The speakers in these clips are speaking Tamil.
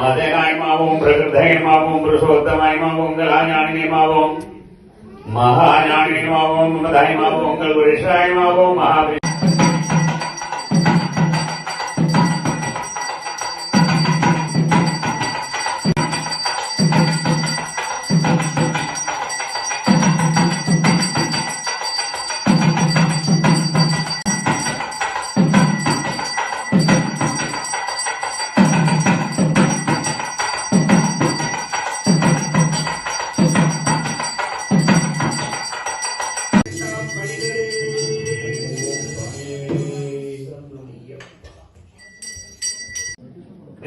مداؤں پرشوت انگل آجاڑی مہاجاڑی متائم انگل پیش مہا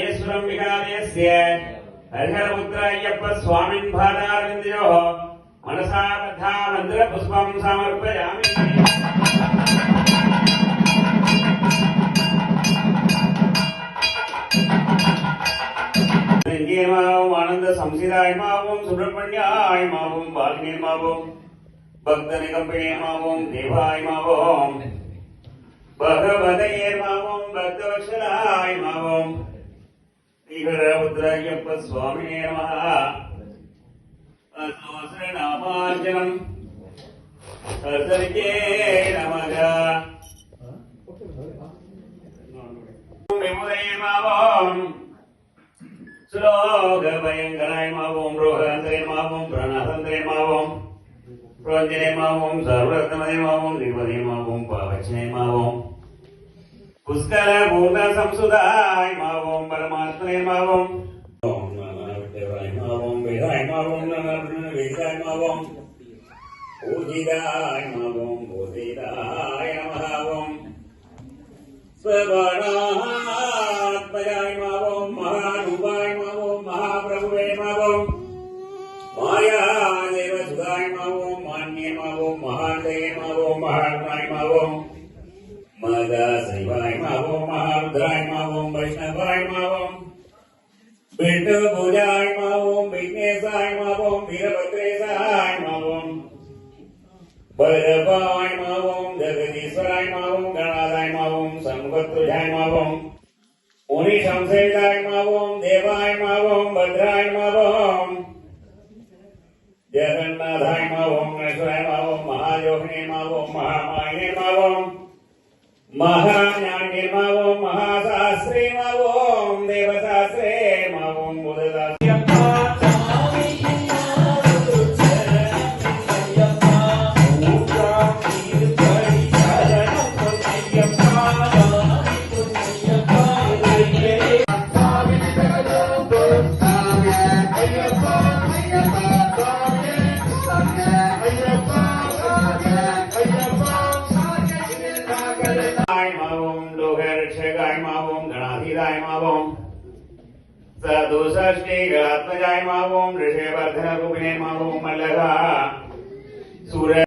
ஈஸ்வரம் விகாரேஸ்ய ஹரிஹரபுத்திராயப்ப சுவாமின் பாதாரவிந்தியோ மனசா ததா மந்திர புஷ்பம் சமர்ப்பயாமி நெஞ்சேமாவும் ஆனந்த சம்சிதாயமாவும் சுப்பிரமணியாயமாவும் பக்த பகவதையேமாவும் ஸ்லோகபயங்கரமாவோம் பிரணந்திரமாவோம் பிரஞ்சனமாவோம் சர்வரத்னமயமாவோம் நிர்மதயமாவோம் பாவச்சனமாவோம் పుష్కర భూత సంసుదాయ మా ఓం పరమాత్మనే మా ఓం దేవాయ మా ఓం వేదాయ మా ఓం వేదాయ మా ఓం పూజితాయ మా ఓం పూజితాయ నమ ఓం స్వరణాత్మయాయ మా ఓం మహారూపాయ మా ఓం మహాప్రభువే మా ఓం మాయాదేవ సుధాయ మా ఓం మాన్యే మా ఓం మహాదయ మా ఓం మహాత్మాయ మా ఓం மகசைவாய் மாவோம் மகாருத்ராய் மாவோம் வைஷ்ணவாய் மாவோம் விட்டு பூஜாய் மாவோம் விக்னேசாய் மாவோம் வீரபத்ரேசாய் மாவோம் भैरवाय मावम जगदीश्वराय मावम गणादाय मावम संवत्रुजाय मावम उन्हीं शमशेदाय मावम देवाय मावम भद्राय मावम जगन्नाथाय मावम नरेश्वराय मावम महायोगिनी मावम महा مہارا نماو مہا دوسری گلاش ودھن روپیم ملک سور